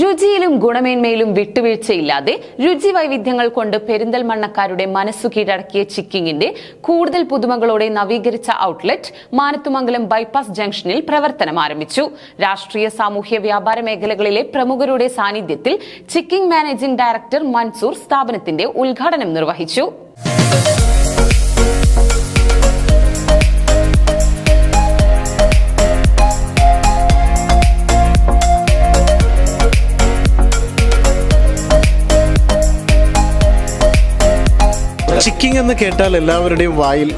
രുചിയിലും ഗുണമേന്മയിലും വിട്ടുവീഴ്ചയില്ലാതെ രുചി വൈവിധ്യങ്ങൾ കൊണ്ട് പെരിന്തൽമണ്ണക്കാരുടെ മനസ്സു കീഴടക്കിയ ചിക്കിങ്ങിന്റെ കൂടുതൽ പുതുമകളോടെ നവീകരിച്ച ഔട്ട്ലെറ്റ് മാനത്തുമംഗലം ബൈപ്പാസ് ജംഗ്ഷനിൽ പ്രവർത്തനം ആരംഭിച്ചു. രാഷ്ട്രീയ സാമൂഹ്യ വ്യാപാര മേഖലകളിലെ പ്രമുഖരുടെ സാന്നിധ്യത്തിൽ ചിക്കിംഗ് മാനേജിംഗ് ഡയറക്ടർ മൻസൂർ സ്ഥാപനത്തിന്റെ ഉദ്ഘാടനം നിർവഹിച്ചു. ചിക്കിങ് എന്ന് കേട്ടാൽ എല്ലാവരുടെയും വായിൽ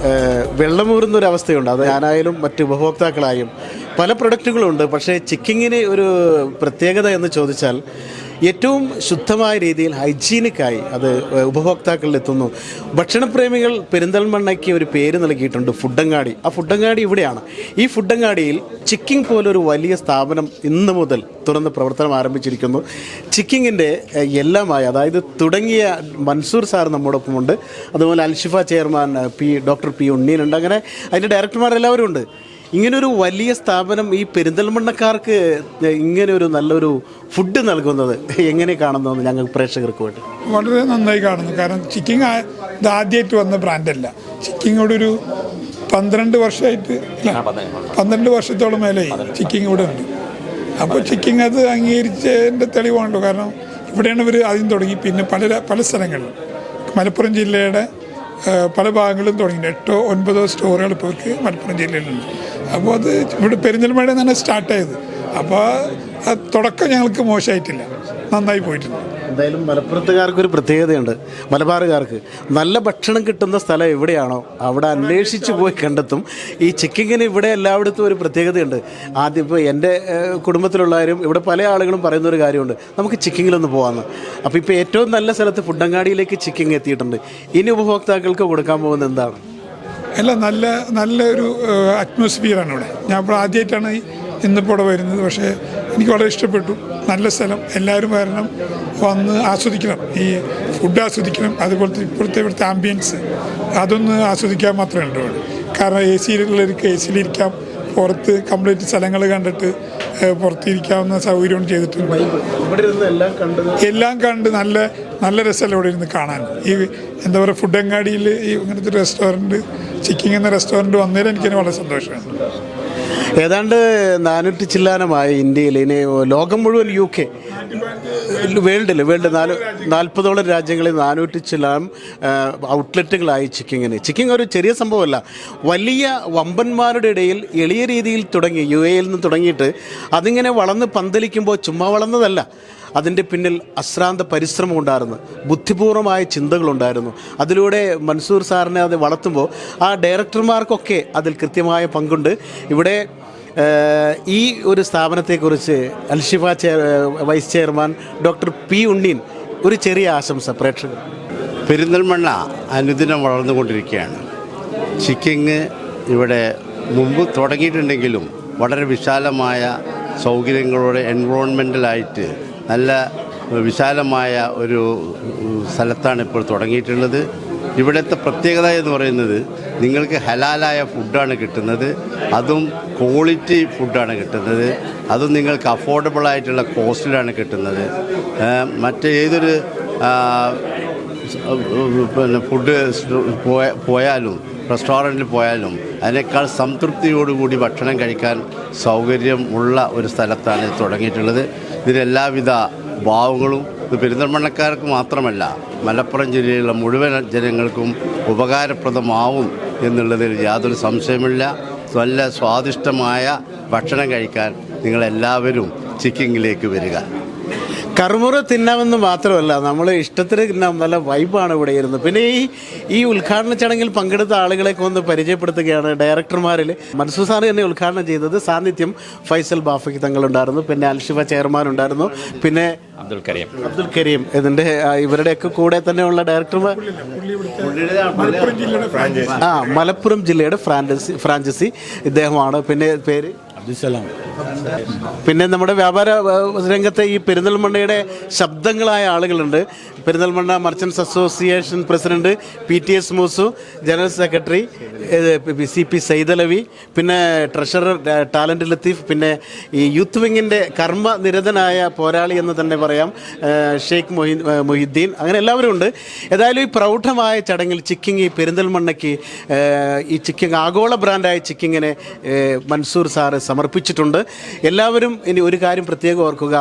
വെള്ളമൂറുന്ന ഒരു അവസ്ഥയുണ്ട്. അത് ഞാനായാലും മറ്റ് ഉപഭോക്താക്കളായും പല പ്രൊഡക്റ്റുകളുണ്ട് പക്ഷേ ചിക്കിങ്ങിന് ഒരു പ്രത്യേകത എന്ന് ചോദിച്ചാൽ ഏറ്റവും ശുദ്ധമായ രീതിയിൽ ഹൈജീനിക്കായി അത് ഉപഭോക്താക്കളിൽ എത്തുന്നു ഭക്ഷണപ്രേമികൾ പെരിന്തൽമണ്ണയ്ക്ക് ഒരു പേര് നൽകിയിട്ടുണ്ട് ഫുഡങ്ങാടി ആ ഫുഡങ്ങാടി ഇവിടെയാണ്. ഈ ഫുഡങ്ങാടിയിൽ ചിക്കിംഗ് പോലൊരു വലിയ സ്ഥാപനം ഇന്ന് മുതൽ തുറന്ന് പ്രവർത്തനം ആരംഭിച്ചിരിക്കുന്നു. ചിക്കിങ്ങിന്റെ എല്ലാമായി അതായത് തുടങ്ങിയ മൻസൂർ സാർ നമ്മോടൊപ്പമുണ്ട്. അതുപോലെ Alshifa chairman P doctor P ഉണ്ണീനുണ്ട്. അങ്ങനെ അതിന്റെ ഡയറക്ടർമാരെല്ലാവരും ഉണ്ട് ഇങ്ങനൊരു വലിയ സ്ഥാപനം ഈ പെരിന്തൽമണ്ണക്കാർക്ക് ഇങ്ങനെ ഒരു നല്ലൊരു ഫുഡ് നൽകുന്നത് എങ്ങനെ കാണുന്നു ഞങ്ങൾ പ്രേക്ഷകർക്ക് വേണ്ടി. വളരെ നന്നായി കാണുന്നു. കാരണം ചിക്കിങ് ഇത് ആദ്യമായിട്ട് വന്ന ബ്രാൻഡല്ല ചിക്കിങ്ങോട് ഒരു പന്ത്രണ്ട് വർഷമായിട്ട് പന്ത്രണ്ട് വർഷത്തോളം മേലെ ചിക്കിങ് ഇവിടെ ഉണ്ട്. അപ്പോൾ ചിക്കിങ് അത് അംഗീകരിച്ചതിന്റെ തെളിവാണല്ലോ. കാരണം ഇവിടെയാണ് ഇവർ ആദ്യം തുടങ്ങി. പിന്നെ പല പല സ്ഥലങ്ങളിലും. മലപ്പുറം ജില്ലയുടെ പല ഭാഗങ്ങളിലും തുടങ്ങി എട്ടോ ഒൻപതോ സ്റ്റോറുകൾ ഇപ്പോൾ മലപ്പുറം ജില്ലയിലുണ്ട്. അപ്പോൾ അത് ഇവിടെ പെരിന്തൽമഴ തന്നെ സ്റ്റാർട്ടായത്. അപ്പോൾ ആ തുടക്കം ഞങ്ങൾക്ക് മോശമായിട്ടില്ല. നന്നായി പോയിട്ടുണ്ട്. എന്തായാലും മലപ്പുറത്തുകാർക്ക് ഒരു പ്രത്യേകതയുണ്ട്. മലബാറുകാർക്ക് നല്ല ഭക്ഷണം കിട്ടുന്ന സ്ഥലം എവിടെയാണോ അവിടെ അന്വേഷിച്ച് പോയി കണ്ടെത്തും. ഈ ചിക്കിങ്ങിന് ഇവിടെ എല്ലായിടത്തും ഒരു പ്രത്യേകതയുണ്ട്. ആദ്യം ഇപ്പോൾ എന്റെ കുടുംബത്തിലുള്ളവരും ഇവിടെ പല ആളുകളും പറയുന്ന ഒരു കാര്യമുണ്ട്. നമുക്ക് ചിക്കിങ്ങിലൊന്ന് പോകാമെന്ന് അപ്പോൾ ഇപ്പോൾ ഏറ്റവും നല്ല സ്ഥലത്ത് ഫുഡങ്ങാടിയിലേക്ക് ചിക്കിങ് എത്തിയിട്ടുണ്ട്. ഇനി ഉപഭോക്താക്കൾക്ക് കൊടുക്കാൻ പോകുന്നത് എന്താണ്? അല്ല നല്ല നല്ലൊരു അറ്റ്മോസ്ഫിയറാണ് ഇവിടെ. ഞാൻ ഇപ്പോൾ ആദ്യമായിട്ടാണ് ഇന്നിപ്പോൾ ഇവിടെ വരുന്നത്. പക്ഷേ എനിക്ക് വളരെ ഇഷ്ടപ്പെട്ടു. നല്ല സ്ഥലം. എല്ലാവരും വരണം. വന്ന് ആസ്വദിക്കണം. ഈ ഫുഡ് ആസ്വദിക്കണം. അതുപോലത്തെ ഇപ്പോഴത്തെ ഇവിടുത്തെ ആംബിയൻസ് അതൊന്ന് ആസ്വദിക്കാൻ മാത്രമേ ഉള്ളൂ കാരണം എ സിയിലുള്ളവർക്ക് എ സിയിലിരിക്കാം പുറത്ത് കംപ്ലീറ്റ് സ്ഥലങ്ങൾ കണ്ടിട്ട് പുറത്തിരിക്കാവുന്ന സൗകര്യവും ചെയ്തിട്ടുണ്ട് എല്ലാം കണ്ട് നല്ല നല്ല രസമല്ല ഇവിടെ ഇരുന്ന് കാണാൻ? ഈ എന്താ പറയുക ഫുഡ് അങ്ങാടിയിൽ ഈ ഇങ്ങനത്തെ റെസ്റ്റോറന്റ് ചിക്കിങ് എന്ന റെസ്റ്റോറന്റ് വന്നതിൽ എനിക്കതിന് വളരെ സന്തോഷമാണ് ഏതാണ്ട് നാനൂറ്റി ചില്ലാനമായി ഇന്ത്യയിൽ. ഇനി ലോകം മുഴുവൻ യു കെ വേൾഡിൽ വേൾഡ് നാല് നാൽപ്പതോളം രാജ്യങ്ങളിൽ നാനൂറ്റി ചില്ലാനം ഔട്ട്ലെറ്റുകളായി ചിക്കിങ്ങിന്. ചിക്കിങ് ഒരു ചെറിയ സംഭവമല്ല. വലിയ വമ്പന്മാരുടെ ഇടയിൽ എളിയ രീതിയിൽ തുടങ്ങി യു എയിൽ നിന്ന് തുടങ്ങിയിട്ട് അതിങ്ങനെ വളർന്ന് പന്തലിക്കുമ്പോൾ ചുമ്മാ വളർന്നതല്ല. അതിന്റെ പിന്നിൽ അശ്രാന്ത പരിശ്രമം ഉണ്ടായിരുന്നു. ബുദ്ധിപൂർവമായ ചിന്തകളുണ്ടായിരുന്നു അതിലൂടെ മൻസൂർ സാറിനെ അത് വളർത്തുമ്പോൾ ആ ഡയറക്ടർമാർക്കൊക്കെ അതിൽ കൃത്യമായ പങ്കുണ്ട്. ഇവിടെ ഈ ഒരു സ്ഥാപനത്തെക്കുറിച്ച് Alshifa chair vice chairman doctor P Unneen ഒരു ചെറിയ ആശംസ പ്രേക്ഷകർ. പെരിന്തൽമണ്ണ അനുദിനം വളർന്നുകൊണ്ടിരിക്കുകയാണ്. ചിക്കിങ് ഇവിടെ മുമ്പ് തുടങ്ങിയിട്ടുണ്ടെങ്കിലും വളരെ വിശാലമായ സൗകര്യങ്ങളോടെ എൻവോൺമെന്റലായിട്ട് നല്ല വിശാലമായ ഒരു സ്ഥലത്താണ് ഇപ്പോൾ തുടങ്ങിയിട്ടുള്ളത്. ഇവിടുത്തെ പ്രത്യേകത എന്ന് പറയുന്നത് നിങ്ങൾക്ക് ഹലാലായ ഫുഡാണ് കിട്ടുന്നത് അതും ക്വാളിറ്റി ഫുഡാണ് കിട്ടുന്നത് അതും നിങ്ങൾക്ക് അഫോർഡബിൾ ആയിട്ടുള്ള കോസ്റ്റിലാണ് കിട്ടുന്നത്. മറ്റേതൊരു പിന്നെ ഫുഡ് പോയാലും റെസ്റ്റോറന്റിൽ പോയാലും അതിനേക്കാൾ സംതൃപ്തിയോടുകൂടി ഭക്ഷണം കഴിക്കാൻ സൗകര്യം ഉള്ള ഒരു സ്ഥലത്താണ് തുടങ്ങിയിട്ടുള്ളത്. ഇതിലെല്ലാവിധ ഭാവങ്ങളും ഇത് പെരിന്തൽമണ്ണക്കാർക്ക് മാത്രമല്ല മലപ്പുറം ജില്ലയിലുള്ള മുഴുവൻ ജനങ്ങൾക്കും ഉപകാരപ്രദമാവും എന്നുള്ളതിൽ യാതൊരു സംശയമില്ല നല്ല സ്വാദിഷ്ടമായ ഭക്ഷണം കഴിക്കാൻ നിങ്ങളെല്ലാവരും ചിക്കിങ്ങിലേക്ക് വരിക. കറുമുറ തിന്നാമെന്ന് മാത്രമല്ല നമ്മൾ ഇഷ്ടത്തിന് തിന്നാം നല്ല വൈബാണ് ഇവിടെ ഇരുന്നത് പിന്നെ ഈ ഈ ഉദ്ഘാടന ചടങ്ങിൽ പങ്കെടുത്ത ആളുകളെയൊക്കെ ഒന്ന് പരിചയപ്പെടുത്തുകയാണ് ഡയറക്ടർമാരിൽ മൻസൂർ സാർ തന്നെ ഉദ്ഘാടനം ചെയ്തത് സാന്നിധ്യം ഫൈസൽ ബാഫയ്ക്ക് തങ്ങളുണ്ടായിരുന്നു പിന്നെ അൽഷിഫ ചെയർമാൻ ഉണ്ടായിരുന്നു പിന്നെ അബ്ദുൽ കരീം. അബ്ദുൽ കരീം. ഇതിന്റെ ഇവരുടെയൊക്കെ കൂടെ തന്നെയുള്ള ഡയറക്ടർമാർ ആ മലപ്പുറം ജില്ലയുടെ ഫ്രാഞ്ചൈസി ഫ്രാഞ്ചൈസി ഇദ്ദേഹമാണ്. പിന്നെ പേര് പിന്നെ നമ്മുടെ വ്യാപാര രംഗത്തെ ഈ പെരിന്തൽമണ്ണയുടെ ശബ്ദങ്ങളായ ആളുകളുണ്ട്. Perinthalmanna merchants association president P T S Moosu general secretary C P Saidalavi പിന്നെ ട്രഷറർ ടാലന്റ് ലത്തീഫ് പിന്നെ ഈ യൂത്ത് വിങ്ങിന്റെ കർമ്മ നിരതനായ പോരാളി എന്ന് തന്നെ പറയാം ഷെയ്ഖ് മൊഹി മൊഹിദ്ദീൻ. അങ്ങനെ എല്ലാവരും ഉണ്ട്. ഏതായാലും ഈ പ്രൗഢമായ ചടങ്ങിൽ ചിക്കിങ് ഈ പെരിന്തൽമണ്ണയ്ക്ക് ഈ ചിക്കിങ് ആഗോള ബ്രാൻഡായ ചിക്കിങ്ങിനെ മൻസൂർ സാറ് സമർപ്പിച്ചിട്ടുണ്ട്. എല്ലാവരും ഇനി ഒരു കാര്യം പ്രത്യേകം ഓർക്കുക.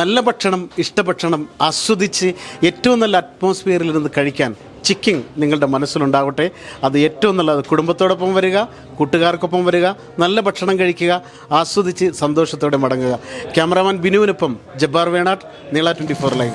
നല്ല ഭക്ഷണം ഇഷ്ടഭക്ഷണം ആസ്വദിച്ച് ഏറ്റവും നല്ല അറ്റ്മോസ്ഫിയറിൽ നിന്ന് കഴിക്കാൻ ചിക്കിങ് നിങ്ങളുടെ മനസ്സിലുണ്ടാവട്ടെ. അത് ഏറ്റവും നല്ലത്. കുടുംബത്തോടൊപ്പം വരിക കൂട്ടുകാർക്കൊപ്പം വരിക നല്ല ഭക്ഷണം കഴിക്കുക ആസ്വദിച്ച് സന്തോഷത്തോടെ മടങ്ങുക. ക്യാമറാമാൻ ബിനുവിനൊപ്പം ജബ്ബാർ വേണാട്ട് നീള ട്വന്റി ഫോർ ലൈവ്